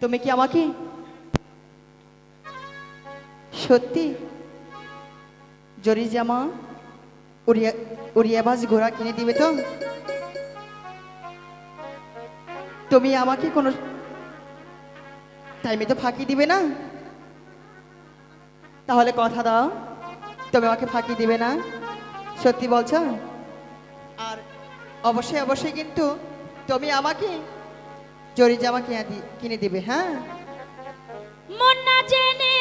তুমি কি আমাকে? সত্যি? জরি জামা, উড়িয়া, উড়িয়াবাজ ঘোড়া কিনে দিবে তো? তুমি আমাকে কোনো টাইমে তো ফাঁকি দিবে না? তাহলে কথা দাও, তুমি আমাকে ফাঁকি দিবে না? সত্যি বলছো? আর অবশ্যই অবশ্যই কিন্তু তুমি আমাকে জরি জামা কিনে দিবে হ্যাঁ? মন না জেনে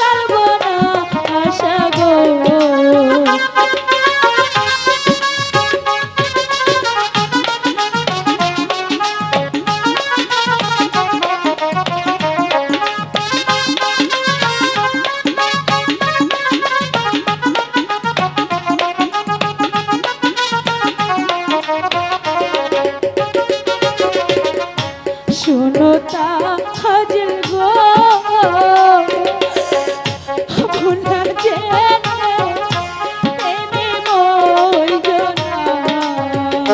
সর্বনাশা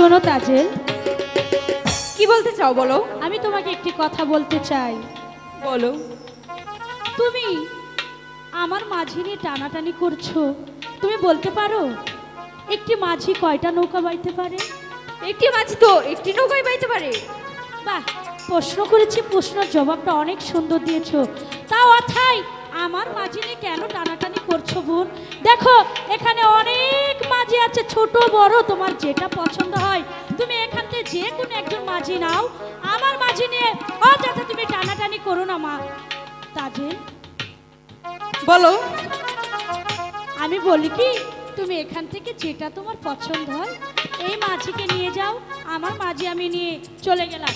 শোনো তাজেল। কি বলতে চাও বলো? আমি তোমাকে একটি কথা বলতে চাই। বলো। তুমি আমার মাঝি নিয়ে টানাটানি করছ। তুমি বলতে পারো একটি মাঝি কয়টা নৌকা বাইতে পারে? একটি মাঝি তো একটি নৌকায় বাইতে পারে। বাহ প্রশ্ন করেছি প্রশ্নের জবাবটা অনেক সুন্দর দিয়েছ। তাও অথাই আমার মাঝি নিয়ে কেন টানাটানি করছ বোন? দেখো এখানে অনেক মাঝি আছে ছোট বড় তোমার যেটা পছন্দ হয়। তুমি এখান থেকে যে কোনো একজন মাঝি নাও। আমার মাঝি নিয়ে অযথা তুমি টানাটানি করো না মা। তাজেল বলো। আমি বলি কি তুমি এখান থেকে যেটা তোমার পছন্দ হয় এই মাঝিকে নিয়ে যাও। আমার মাঝি আমি নিয়ে চলে গেলাম।